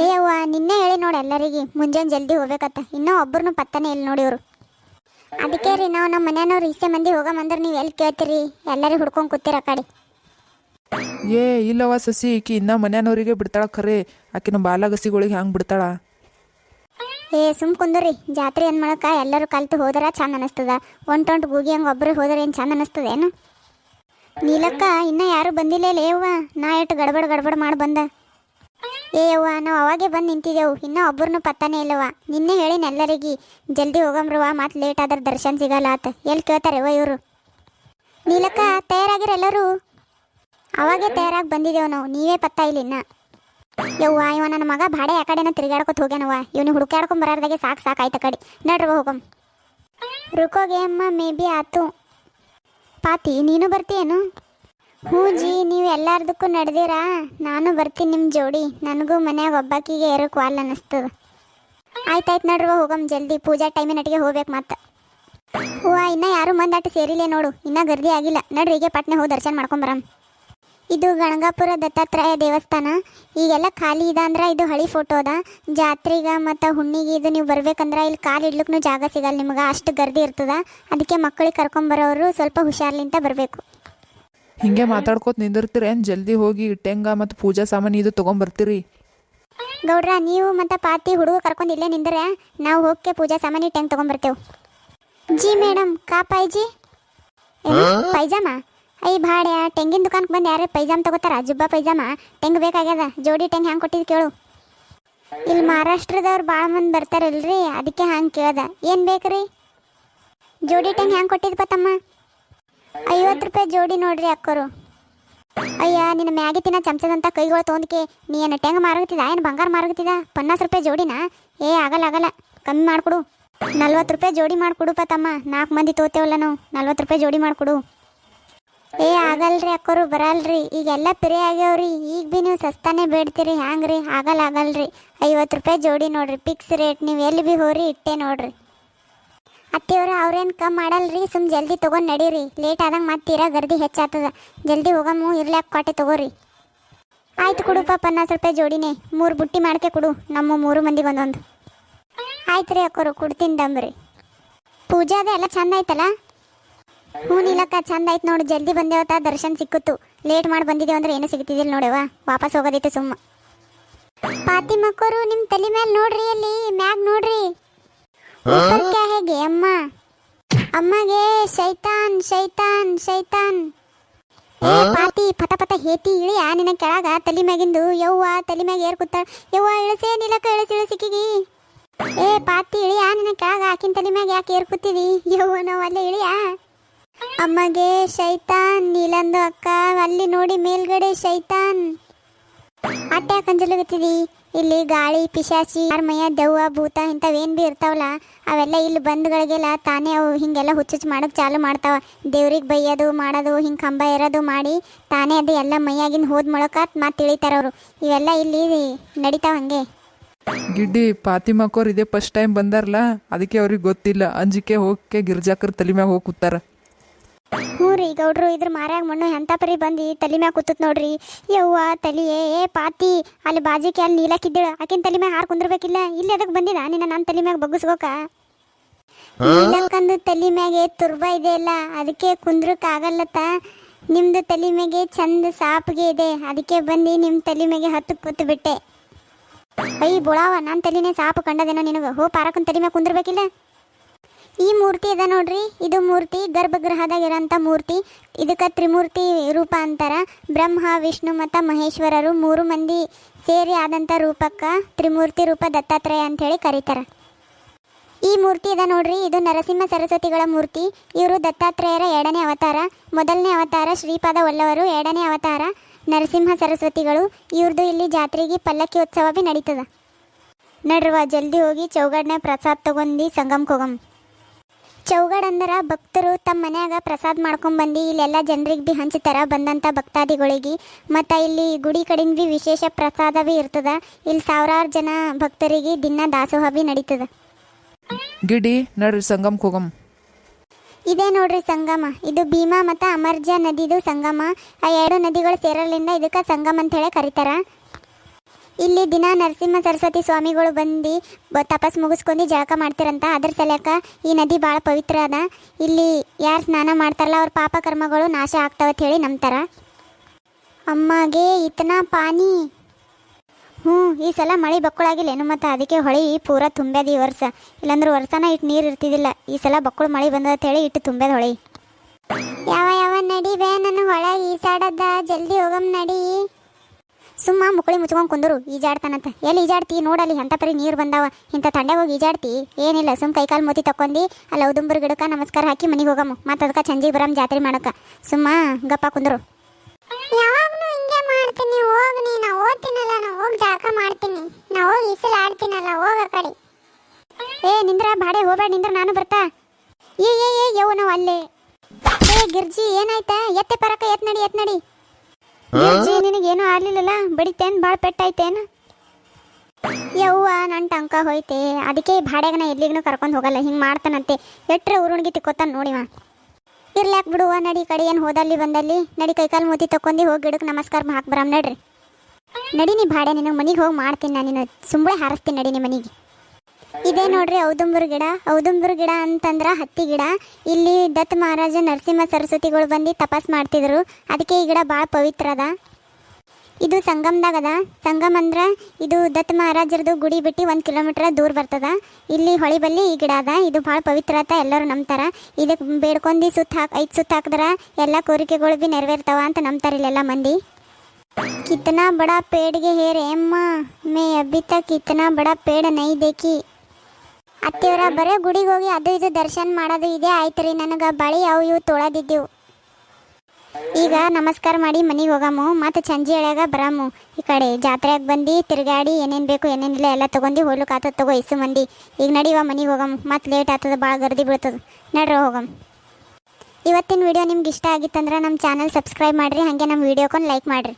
ಏ ಅವ್ವ ನಿನ್ನೆ ಹೇಳಿ ನೋಡಿ ಎಲ್ಲರಿಗೆ ಮುಂಜಾನೆ ಜಲ್ದಿ ಹೋಗ್ಬೇಕತ್ತ. ಇನ್ನೂ ಒಬ್ಬರನ್ನು ಪತ್ತನೇ ಇಲ್ಲ ನೋಡಿ ಇವರು. ಅದಕ್ಕೆ ರೀ ನಾವು ನಮ್ಮ ಮನೆಯವ್ರು ಇಷ್ಟೇ ಮಂದಿ ಹೋಗಮಂದ್ರೆ ನೀವು ಎಲ್ಲಿ ಕೇಳ್ತೀರಿ? ಎಲ್ಲರಿಗೆ ಹುಡ್ಕೊಂಡು ಕೂತೀರ ಆ ಕಡೆ. ಏ ಇಲ್ಲವ ಸಸಿ ಈಕಿ ಇನ್ನ ಮನೆಯವರಿಗೆ ಬಿಡ್ತಾಳ ಖರೆ ಆಕಿನ ಬಾಲಗಸಿಗಳಿಗೆ ಹ್ಯಾಂಗ್ ಬಿಡ್ತಾಳ? ಏ ಸುಮ್ ಕುಂದ್ರಿ. ಜಾತ್ರೆ ಏನ್ ಮಾಡಕ ಎಲ್ಲರೂ ಕಲ್ತು ಹೋದ್ರ ಚಂದ ಅನಿಸ್ತದ. ಒಂಟೊಂಟು ಗೂಗಿ ಹಂಗೆ ಒಬ್ಬರು ಹೋದ್ರೆ ಏನು ಚಂದ ಅನಿಸ್ತದ ಏನು? ನೀಲಕ್ಕ ಇನ್ನ ಯಾರು ಬಂದಿಲ್ಲ ಲೇವ್ವ ನಾ ಎಷ್ಟು ಗಡಬಡ ಗಡಬಡ ಮಾಡಿ ಬಂದ. ಏ ಅವ್ವ ನಾವು ಅವಾಗೆ ಬಂದು ನಿಂತಿದ್ದೆವು. ಇನ್ನೂ ಒಬ್ಬರನ್ನು ಪತ್ತಾನೇ ಇಲ್ಲವ ನಿನ್ನೆ ಹೇಳಿನ ಎಲ್ಲರಿಗೆ ಜಲ್ದಿ ಹೋಗಮ್ರವ ಮತ್ತೆ ಲೇಟ್ ಆದ್ರೆ ದರ್ಶನ ಸಿಗಲ್ಲ ಆತ. ಎಲ್ಲಿ ಕೇಳ್ತಾರೆವ ಇವರು? ನೀಲಕ್ಕ, ತಯಾರಾಗಿರ ಎಲ್ಲರೂ? ಅವಾಗೆ ತಯಾರಾಗಿ ಬಂದಿದ್ದೇವು ನಾವು. ನೀವೇ ಪತ್ತಾ ಇಲ್ಲ ಇನ್ನ. ಯವ್ವ, ಇವ ನನ್ನ ಮಗ ಬಾಡೆ ಆ ಕಡೆನ ತಿರುಗಾಡ್ಕೊತ ಹೋಗ್ಯಾನವ ಇವನು ಹುಡುಕಾಡ್ಕೊಂಡ್ ಬರಾರ್ದಾಗೆ ಸಾಕು ಸಾಕು ಆಯ್ತು ಕಡೆ. ನಡ್ರವ ಹೋಗಮ್. ರುಕೋಗೆ, ಅಮ್ಮ, ಮೇ ಬಿ ಆತು. ಪಾತಿ, ನೀನು ಬರ್ತೀಯೇನು? ಹ್ಞೂ ಜಿ ನೀವು ಎಲ್ಲಾರ್ದಕ್ಕೂ ನಡೆದಿರಾ? ನಾನು ಬರ್ತೀನಿ ನಿಮ್ಮ ಜೋಡಿ. ನನಗೂ ಮನ್ಯಾಗ ಒಬ್ಬಾಕಿಗೆ ಇರೋಕೆ ವಾಲ್ ಅನ್ನಿಸ್ತದ. ಆಯ್ತಾಯ್ತು ನಡ್ರವ ಹೋಗಮ್ ಜಲ್ದಿ. ಪೂಜಾ ಟೈಮಿನ ಅಟ್ಟಿಗೆ ಹೋಗ್ಬೇಕು ಮತ್ತೆ. ಹೂವ, ಇನ್ನ ಯಾರು ಮಂದಾಟ ಸೇರಿಲ್ಲ ನೋಡು. ಇನ್ನ ಗರ್ದಿ ಆಗಿಲ್ಲ. ನಡ್ರಿ ಈಗ ಪಟ್ನೆ ಹೋಗಿ ದರ್ಶನ ಮಾಡ್ಕೊಂಬರಮ್. ಇದು ಗಣಗಾಪುರ ದತ್ತಾತ್ರೇಯ ದೇವಸ್ಥಾನ. ಈಗೆಲ್ಲ ಖಾಲಿ ಇದೆ ಅಂದ್ರೆ ಇದು ಹಳಿ ಫೋಟೋ ಅದ. ಜಾತ್ರೆಗೆ ಮತ್ತು ಹುಣ್ಣಿಗೆ ಇದು ನೀವು ಬರ್ಬೇಕಂದ್ರೆ ಇಲ್ಲಿ ಕಾಲು ಇಡ್ಲಿಕ್ಕೂ ಜಾಗ ಸಿಗಲ್ಲ ನಿಮ್ಗೆ. ಅಷ್ಟು ಗರ್ದಿ ಇರ್ತದ. ಅದಕ್ಕೆ ಮಕ್ಕಳಿಗೆ ಕರ್ಕೊಂಬರೋರು ಸ್ವಲ್ಪ ಹುಷಾರ್ಲಿಂತ ಬರಬೇಕು. ಹಿಂಗೆ ಮಾತಾಡ್ಕೋತ ನಿಂದಿರ್ತೀರೇನು ಜಲ್ದಿ ಹೋಗಿ ಇಟ್ಟೆಂಗ ಮತ್ತು ಪೂಜಾ ಸಾಮಾನು ಇದು ತೊಗೊಂಬರ್ತೀರಿ ಗೌಡ್ರ, ನೀವು ಮತ್ತು ಪಾತಿ ಹುಡುಗ ಕರ್ಕೊಂಡು ಇಲ್ಲೇ ನಿಂದ್ರೆ ನಾವು ಹೋಗಕ್ಕೆ ಪೂಜಾ ಸಾಮಾನಿ ಟೆಂಗ್ ತೊಗೊಂಬರ್ತೇವೆ ಜಿ ಮೇಡಮ್ ಕಾ ಪೈಜಿ? ಏನು ಪೈಜಾಮ? ಐ ಭಾಡ್ಯ ಟೆಂಗಿನ ದುಕಾನ್ಗೆ ಬಂದು ಯಾರೇ ಪೈಜಾಮ್ ತಗೋತಾರ? ಜುಬ್ಬಾ ಪೈಜಾಮ? ಟೆಂಗ್ ಬೇಕಾಗ್ಯದ? ಜೋಡಿ ಟೆಂಗ್ ಹೆಂಗೆ ಕೊಟ್ಟಿದ್ ಕೇಳು. ಇಲ್ಲಿ ಮಹಾರಾಷ್ಟ್ರದವ್ರು ಭಾಳ ಮಂದಿ ಬರ್ತಾರಲ್ರಿ, ಅದಕ್ಕೆ ಹಂಗೆ ಕೇಳ್ದ. ಏನು ಬೇಕ್ರಿ? ಜೋಡಿ ಟೆಂಗ್ ಹೆಂಗೆ ಕೊಟ್ಟಿದ್ದು ತಮ್ಮ ಐವತ್ತು ರೂಪಾಯಿ ಜೋಡಿ ನೋಡ್ರಿ ಅಕ್ಕರು. ಅಯ್ಯ, ನಿನ್ನ ಮ್ಯಾಗಿ ತಿನ್ನ ಚಮಚದಂತ ಕೈಗಳು ತೊಗೊಂಡ್ಕೆ ನೀ ಏನು ಟೆಂಗ ಮಾರುತ್ತಿದ ಏನು ಬಂಗಾರ ಮಾರುತ್ತಿದ ಪನ್ನಾಸ್ ರೂಪಾಯಿ ಜೋಡಿನಾ? ಏ, ಆಗಲ್ಲ ಆಗಲ್ಲ. ಕಮ್ಮಿ ಮಾಡಿಕೊಡು. ನಲ್ವತ್ತು ರೂಪಾಯಿ ಜೋಡಿ ಮಾಡಿಕೊಡು ತಮ್ಮ ನಾಲ್ಕು ಮಂದಿ ತೋತೇವಲ್ಲ ನಾವು. ನಲ್ವತ್ತು ರೂಪಾಯಿ ಜೋಡಿ ಮಾಡಿಕೊಡು. ಏ, ಆಗಲ್ರಿ ಅಕ್ಕರು, ಬರಲ್ರಿ. ಈಗೆಲ್ಲ ಪಿರಿ ಆಗ್ಯಾವ್ರಿ. ಈಗ ಭೀ ನೀವು ಸಸ್ತಾನೇ ಬೇಡ್ತೀರಿ. ಹ್ಯಾಂಗ್ರಿ? ಆಗಲ್ಲ, ಆಗಲ್ರಿ. ಐವತ್ತು ರೂಪಾಯಿ ಜೋಡಿ ನೋಡ್ರಿ. ಫಿಕ್ಸ್ ರೇಟ್ ನೀವು ಎಲ್ಲಿ ಭೀ ಹೋರಿ, ಇಟ್ಟೆ ನೋಡ್ರಿ. ಅತ್ತಿಯವ್ರ ಅವ್ರೇನು ಕಮ್ಮಿ ಮಾಡಲ್ರಿ? ಸುಮ್ ಜಲ್ದಿ ತೊಗೊಂಡು ನಡೀರಿ. ಲೇಟ್ ಆದಂಗೆ ಮತ್ತೆ ತೀರಾ ಗರ್ದಿ ಹೆಚ್ಚಾಗ್ತದ. ಜಲ್ದಿ ಹೋಗಮ್ಮು ಇರ್ಲ್ಯಾಕ ಕೊಟ್ಟೆ ತಗೋರಿ. ಆಯ್ತು ಕೊಡುಪ್ಪ ಪನ್ನಾಸ್ ರೂಪಾಯಿ ಜೋಡಿನೆ. ಮೂರು ಬುಟ್ಟಿ ಮಾಡ್ಕೆ ಕೊಡು. ನಮ್ಮ ಮೂರು ಮಂದಿಗೆ ಒಂದೊಂದು ಆಯ್ತು ರೀ ಅಕ್ಕೋರು, ಕೊಡ್ತೀನಿ ದಮ್ರಿ ಪೂಜೆ ಅದ ಎಲ್ಲ ಚಂದ ಆಯ್ತಲ್ಲ? ಹ್ಞೂ ನೀಲಕ್ಕ, ಚಂದ ಆಯ್ತು ನೋಡು. ಜಲ್ದಿ ಬಂದೇವತ್ತ ದರ್ಶನ ಸಿಕ್ಕುತ್ತು. ಲೇಟ್ ಮಾಡಿ ಬಂದಿದ್ದೇವೆ ಅಂದ್ರೆ ಏನೂ ಸಿಗ್ತಿದ್ದಿಲ್ಲ ನೋಡವ್ವ ವಾಪಸ್ ಹೋಗೋದಿತ್ತು ಸುಮ್ಮ. ಪಾತಿ ಮಕ್ಕೋರು ನಿಮ್ಮ ತಲೆ ಮೇಲೆ ನೋಡ್ರಿ ಅಲ್ಲಿ. ಮ್ಯಾಗ್ ನೋಡ್ರಿ. ऊपर क्या है गे अम्मा ಅಮ್ಮಗೆ ಶೈತಾನ್ ಶೈತಾನ್ ಶೈತಾನ್ ಏ ಪಾತಿ ಪಟ ಪಟ ಹೇತಿ ಇಳಿಯ ನಿನ್ನ ಕೆಳಗ ತಲಿ ಮ್ಯಾಗಿಂದು ಯವ್ವ ತಲಿ ಮ್ಯಾಗ ಏರ್ ಕೂತಾಳ ಯವ್ವ ಇಳಿಸೇ ನಿಲಕ ಇಳಿಸಿ ಇಳಿಸಿಕಿಗಿ ಏ ಪಾತಿ ಇಳಿಯ ನಿನ್ನ ಕೆಳಗ ಆಕಿನ ತಲಿ ಮ್ಯಾಗ ಯಾಕೆ ಏರ್ ಕೂತಿದಿ ಯವ್ವ ನಾವು ಅಲ್ಲೇ ಇಳಿಯ ಅಮ್ಮಗೆ ಶೈತಾನ್ ನೀಲಂದು ಅಕ್ಕ ಅಲ್ಲಿ ನೋಡಿ ಮೇಲ್ಗಡೆ ಶೈತಾನ್ ಅಟ್ಟ ಯಾಕೆ ಅಂಜಲಗತ್ತಿದಿ ಇಲ್ಲಿ ಗಾಳಿ, ಪಿಶಾಚಿ ಮೈಯ ದೆವ್ವ, ಭೂತ ಇಂಥವೇನು ಭೀ ಇರ್ತಾವಲ್ಲ, ಅವೆಲ್ಲ ಇಲ್ಲಿ ಬಂದ್ಗಳಿಗೆಲ್ಲ ತಾನೇ ಅವು ಹಿಂಗೆಲ್ಲ ಹುಚ್ಚುಚ್ಚು ಮಾಡೋಕೆ ಚಾಲು ಮಾಡ್ತಾವ. ದೇವ್ರಿಗೆ ಬೈಯೋದು, ಮಾಡೋದು, ಹಿಂಗೆ ಕಂಬ ಇರೋದು ಮಾಡಿ ತಾನೇ ಅದು ಎಲ್ಲ ಮೈಯಾಗಿನ ಹೋದ್ ಮೊಳಕಾತ್ ಮತ್ತೆ ತಿಳಿತಾರ ಅವರು. ಇವೆಲ್ಲ ಇಲ್ಲಿ ನಡೀತಾವ ಹಂಗೆ. ಗಿಡ್ಡಿ ಪಾತಿಮಕ್ಕೋರ್ ಇದೇ ಫಸ್ಟ್ ಟೈಮ್ ಬಂದಾರಲ್ಲ ಅದಕ್ಕೆ ಅವ್ರಿಗೆ ಗೊತ್ತಿಲ್ಲ. ಅಂಜಿಕೆ ಹೋಗಕ್ಕೆ ಗಿರ್ಜಾಕರ್ ತಲೆ ಮ್ಯಾಗ ಹೋಗಿ ಕೂತಾರ. ಹ್ಞೂ ರೀ ಗೌಡ್ರು ಇದ್ರ ಮಾರ್ಯಾಗ ಮಣ್ಣು ಎಂತ ಪರಿ ಬಂದು? ತಲೆ ಮ್ಯಾಗ ಕೂತತ್ ನೋಡ್ರಿ. ಯವ್ವ ತಲಿ ಏ ಪಾತಿ ಅಲ್ಲಿ ಬಾಜಿಕೆ ಅಲ್ಲಿ ನೀಲಕ್ಕಿದ್ದಳು ಆಕಿನ ತಲೆ ಮ್ಯಾಗ ಹಾರ್ ಕುಂದ್ರಬೇಕಿಲ್ಲ? ಇಲ್ಲಿ ಅದಕ್ಕೆ ಬಂದಿದ? ನಿನ್ನ ನನ್ನ ತಲೆ ಮ್ಯಾಗ ಬಗ್ಗಿಸ್ಕೋಕ ನೀಲಕ್ಕಂದು ತಲೆ ಮ್ಯಾಗೆ ತುರ್ಬ ಇದೆ ಅಲ್ಲ ಅದಕ್ಕೆ ಕುಂದ್ರಕ್ ಆಗಲ್ಲತ್ತ. ನಿಮ್ದು ತಲೆ ಮ್ಯಾಗೆ ಚಂದ ಸಾಪ್ಗೆ ಇದೆ ಅದಕ್ಕೆ ಬಂದು ನಿಮ್ಮ ತಲೆ ಮ್ಯಾಗೆ ಹತ್ತು ಕೂತು ಬಿಟ್ಟೆ. ಅಯ್ಯ ಬುಳಾವ ನನ್ನ ತಲೆನೇ ಸಾಪು ಕಂಡದೇನೋ ನಿನಗೆ? ಹೋ ಪಾರಕ್ಕನ ತಲೆ ಮ್ಯಾಗ ಕುಂದ್ರಬೇಕಿಲ್ಲ? ಈ ಮೂರ್ತಿ ಅದ ನೋಡ್ರಿ. ಇದು ಮೂರ್ತಿ, ಗರ್ಭಗೃಹದಾಗ ಇರೋಂಥ ಮೂರ್ತಿ. ಇದಕ್ಕೆ ತ್ರಿಮೂರ್ತಿ ರೂಪ ಅಂತಾರ ಬ್ರಹ್ಮ, ವಿಷ್ಣು ಮತ್ತು ಮಹೇಶ್ವರರು ಮೂರು ಮಂದಿ ಸೇರಿ ಆದಂಥ ರೂಪಕ್ಕೆ ತ್ರಿಮೂರ್ತಿ ರೂಪ ದತ್ತಾತ್ರೇಯ ಅಂತ ಹೇಳಿ ಕರೀತಾರ. ಈ ಮೂರ್ತಿ ಇದೆ ನೋಡ್ರಿ. ಇದು ನರಸಿಂಹ ಸರಸ್ವತಿಗಳ ಮೂರ್ತಿ. ಇವರು ದತ್ತಾತ್ರೇಯರ ಎರಡನೇ ಅವತಾರ. ಮೊದಲನೇ ಅವತಾರ ಶ್ರೀಪಾದ ಒಲ್ಲವರು ಎರಡನೇ ಅವತಾರ ನರಸಿಂಹ ಸರಸ್ವತಿಗಳು. ಇವ್ರದ್ದು ಇಲ್ಲಿ ಜಾತ್ರೆಗೆ ಪಲ್ಲಕ್ಕಿ ಉತ್ಸವ ಭೀ ನಡೀತದ. ನಡ್ರವ, ಜಲ್ದಿ ಹೋಗಿ ಚೌಗಡ್ನೆ ಪ್ರಸಾದ್ ತಗೊಂಡಿ ಸಂಗಮ್ಗೆ ಹೋಗಮ್ ಚೌಗಡ್ ಅಂದ್ರ ಭಕ್ತರು ತಮ್ಮ ಮನ್ಯಾಗ ಪ್ರಸಾದ ಮಾಡ್ಕೊಂಡ್ ಬಂದು ಇಲ್ಲೆಲ್ಲ ಜನರಿಗೆ ಭೀ ಹಂಚ್ತಾರ ಬಂದಂಥ ಭಕ್ತಾದಿಗಳಿಗೆ. ಮತ್ತು ಇಲ್ಲಿ ಗುಡಿ ಕಡಿಂದ ಭೀ ವಿಶೇಷ ಪ್ರಸಾದ ಬಿ ಇರ್ತದ. ಇಲ್ಲಿ ಸಾವಿರಾರು ಜನ ಭಕ್ತರಿಗೆ ದಿನ ದಾಸೋಹ ಬಿ ನಡೀತದ. ಗಿಡಿ ನಡ್ರಿ ಸಂಗಮ್ ಹೋಗಮ್ ಇದೇ ನೋಡ್ರಿ ಸಂಗಮ. ಇದು ಭೀಮಾ ಮತ್ತು ಅಮರ್ಜ ನದಿದು ಸಂಗಮ. ಆ ಎರಡು ನದಿಗಳು ಸೇರಲಿಂದ ಇದಕ್ಕೆ ಸಂಗಮ ಅಂತ ಹೇಳಿ ಕರೀತಾರ. ಇಲ್ಲಿ ದಿನ ನರಸಿಂಹ ಸರಸ್ವತಿ ಸ್ವಾಮಿಗಳು ಬಂದು ತಪಸ್ ಮುಗಿಸ್ಕೊಂಡು ಜಳಕ ಮಾಡ್ತಿರಂತ. ಅದ್ರ ಸಲಕ ಈ ನದಿ ಭಾಳ ಪವಿತ್ರ ಅದ. ಇಲ್ಲಿ ಯಾರು ಸ್ನಾನ ಮಾಡ್ತಾರಲ್ಲ ಅವ್ರ ಪಾಪ ಕರ್ಮಗಳು ನಾಶ ಆಗ್ತಾವತ್ ಹೇಳಿ ನಂಬ್ತಾರ. ಅಮ್ಮಗೆ ಇತನ ಪಾನಿ. ಹ್ಞೂ, ಈ ಸಲ ಮಳೆ ಬಕ್ಕುಳಾಗಿಲ್ಲೇನು ಮತ್ತು? ಅದಕ್ಕೆ ಹೊಳೆ ಪೂರ ತುಂಬ್ಯದ ಈ ವರ್ಷ. ಇಲ್ಲಾಂದ್ರೆ ವರ್ಷನ ಇಟ್ಟು ನೀರು ಇರ್ತಿದ್ದಿಲ್ಲ ಈ ಸಲ ಬಕ್ಕುಳು ಮಳೆ ಬಂದದ ಹೇಳಿ ಇಟ್ಟು ತುಂಬ್ಯದ ಹೊಳೆ. ಯಾವ ಯಾವ ಬೇ ನನ್ನ ಹೊಳ ಈಸಾಡದ. ಜಲ್ದಿ ಹೋಗಮ್ ನಡಿ. ಸುಮ್ಮ ಮುಕಳಿ ಮುಚ್ಕೊಂಡ್ ಕುಂದರು ಈಜಾಡ್ತಾನಂತ. ಎಲ್ಲಿ ಈಜಾಡ್ತಿ? ನೋಡಲಿ ಅಂತ ಪರಿ ನೀರು ಬಂದಾವ? ಇಂಥ ತಂಡೆ ಹೋಗಿ ಈಜಾಡ್ತಿ? ಏನಿಲ್ಲ ಸುಮ್ ಕೈಕಾಲು ಮೋತಿ ತಕೊಂಡಿ ಅಲ್ಲ ಉದುಂಬರ್ ಗಿಡಕ್ಕೆ ನಮಸ್ಕಾರ ಹಾಕಿ ಮನೆಗೆ ಹೋಗಮ್ಮ ಮತ್ತು ಅದಕ್ಕೆ ಚಂಜಿ ಬರಮ್ ಜಾತ್ರೆ ಮಾಡಕ್ಕ ಸುಮ್ಮ ಗಪ್ಪ ಕುಂದರು. ಯಾವಾಗಲೂ ಹಿಂಗೆ ಮಾಡ್ತೀನಿ ಹೋಗ್ ನೀ. ನಾ ಓದ್ತೀನಲ್ಲ ನಾ ಹೋಗಿ ಜಾಕ ಮಾಡ್ತೀನಿ. ನಾ ಹೋಗಿ ಇಸಲ್ ಆಡ್ತೀನಲ್ಲ ಹೋಗ ಕಡೆ. ಏ ನಿಂದ್ರ ಬಾಡೆ ಹೋಗ್ಬೇಡ ನಿಂದ್ರ ನಾನು ಬರ್ತಾ. ಏ ಏ ಏ ಯವ್ ನಾವು ಅಲ್ಲೇ. ಏ ಗಿರ್ಜಿ ಏನಾಯ್ತಾ? ಎತ್ತೆ ಪರಕ ಎತ್ ನಡಿ ಎತ್ ನಡಿ. ಗಿರ್ಜಿ ನಿನಗೇನು ಆಗ್ಲಿಲ್ಲಲ್ಲ? ಬಡಿತೇನ್? ಭಾಳ ಪೆಟ್ಟಾಯ್ತೇನು? ಯವ್ವ ನನ್ನ ಟಂಕ ಹೋಯ್ತೆ. ಅದಕ್ಕೆ ಭಾಡ್ಯಾಗನ ಎಲ್ಲಿಗೂ ಕರ್ಕೊಂಡು ಹೋಗಲ್ಲ. ಹಿಂಗೆ ಮಾಡ್ತಾನಂತೆ. ಎಟ್ರೆ ಉರುಣಿಗೆ ತಿಕ್ಕೋತಾನ ನೋಡಿವ. ಇರ್ಲಾಕ್ ಬಿಡುವ ನಡಿ ಕಡೆ ಏನು ಹೋದಲ್ಲಿ ಬಂದಲ್ಲಿ. ನಡಿ ಕೈಕಾಲು ಮೂತಿ ತಕೊಂಡಿ ಹೋಗಿ ಗಿಡಕ್ಕೆ ನಮಸ್ಕಾರ ಹಾಕಿ ಬರಮ್ ನಡ್ರಿ. ನಡಿ ನೀ ಭಾಡೆ ನಿನಗೆ ಮನೆಗೆ ಹೋಗಿ ಮಾಡ್ತೀನಿ ನಾನು ನಿನ್ನ ಸುಂಬಳೆ ಹಾರಿಸ್ತೀನಿ ನಡಿ ನಿಮ್ಮ ಮನೆಗೆ. ಇದೇ ನೋಡ್ರಿ ಔದುಂಬರ್ ಗಿಡ ಔದುಂಬರ್ ಗಿಡ ಅಂತಂದ್ರ ಹತ್ತಿ ಗಿಡ ಇಲ್ಲಿ ದತ್ತ ಮಹಾರಾಜ ನರಸಿಂಹ ಸರಸ್ವತಿಗಳು ಬಂದು ತಪಾಸ್ ಮಾಡ್ತಿದ್ರು ಅದಕ್ಕೆ ಈ ಗಿಡ ಭಾಳ ಪವಿತ್ರ ಅದ ಇದು ಸಂಗಮ್ದಾಗ ಅದ ಸಂಗಮ್ ಅಂದ್ರ ಇದು ದತ್ತ ಮಹಾರಾಜರದು ಗುಡಿ ಬಿಟ್ಟು ಒಂದು ಕಿಲೋಮೀಟರ್ ದೂರ ಬರ್ತದ ಇಲ್ಲಿ ಹೊಳಿ ಬಲ್ಲಿ ಈ ಗಿಡ ಅದ ಇದು ಭಾಳ ಪವಿತ್ರ ಅಂತ ಎಲ್ಲರೂ ನಂಬ್ತಾರ ಇದಕ್ಕೆ ಬೇಡ್ಕೊಂಡು ಸುತ್ತ ಹಾಕಿ ಐದು ಸುತ್ತ ಹಾಕಿದ್ರ ಎಲ್ಲ ಕೋರಿಕೆಗಳು ಭೀ ನೆರವೇರ್ತಾವ ಅಂತ ನಂಬ್ತಾರ ಇಲ್ಲೆಲ್ಲ ಮಂದಿ कितना बड़ा पेड़ ಗೆ है रे अम्मा मैं अभी तक इतना बड़ा पेड़ नहीं देखी ಅತ್ತೆಯವರ ಬರೇ ಗುಡಿಗೆ ಹೋಗಿ ಅದು ಇದು ದರ್ಶನ ಮಾಡೋದು ಇದೇ ಆಯ್ತು ರೀ ನನಗೆ ಬಳಿ ಅವು ಇವು ತೊಳೆದಿದ್ದೆವು. ಈಗ ನಮಸ್ಕಾರ ಮಾಡಿ ಮನೆಗೆ ಹೋಗಾಮು ಮತ್ತು ಸಂಜೆ ಒಳಗೆ ಬರಾಮು. ಈ ಕಡೆ ಜಾತ್ರೆಗೆ ಬಂದು, ತಿರುಗಾಡಿ ಏನೇನು ಬೇಕು ಏನೇನಿಲ್ಲ ಎಲ್ಲ ತೊಗೊಂಡು ಹೋಗ್ಲಿಕ್ಕೆ ಆತದ ತಗೋ ಇಸು ಮಂದಿ. ಈಗ ನಡೀವ ಮನೆಗೆ ಹೋಗಾಮು ಮತ್ತು ಲೇಟ್ ಆಗ್ತದೆ ಭಾಳ ಗರ್ದಿ ಬೀಳ್ತದೆ. ನಡ್ರಿ ಹೋಗಮ್. ಇವತ್ತಿನ ವಿಡಿಯೋ ನಿಮ್ಗೆ ಇಷ್ಟ ಆಗಿತ್ತಂದ್ರೆ ನಮ್ಮ ಚಾನಲ್ ಸಬ್ಸ್ಕ್ರೈಬ್ ಮಾಡಿರಿ, ಹಾಗೆ ನಮ್ಮ ವಿಡಿಯೋಕೊಂಡು ಲೈಕ್ ಮಾಡಿರಿ.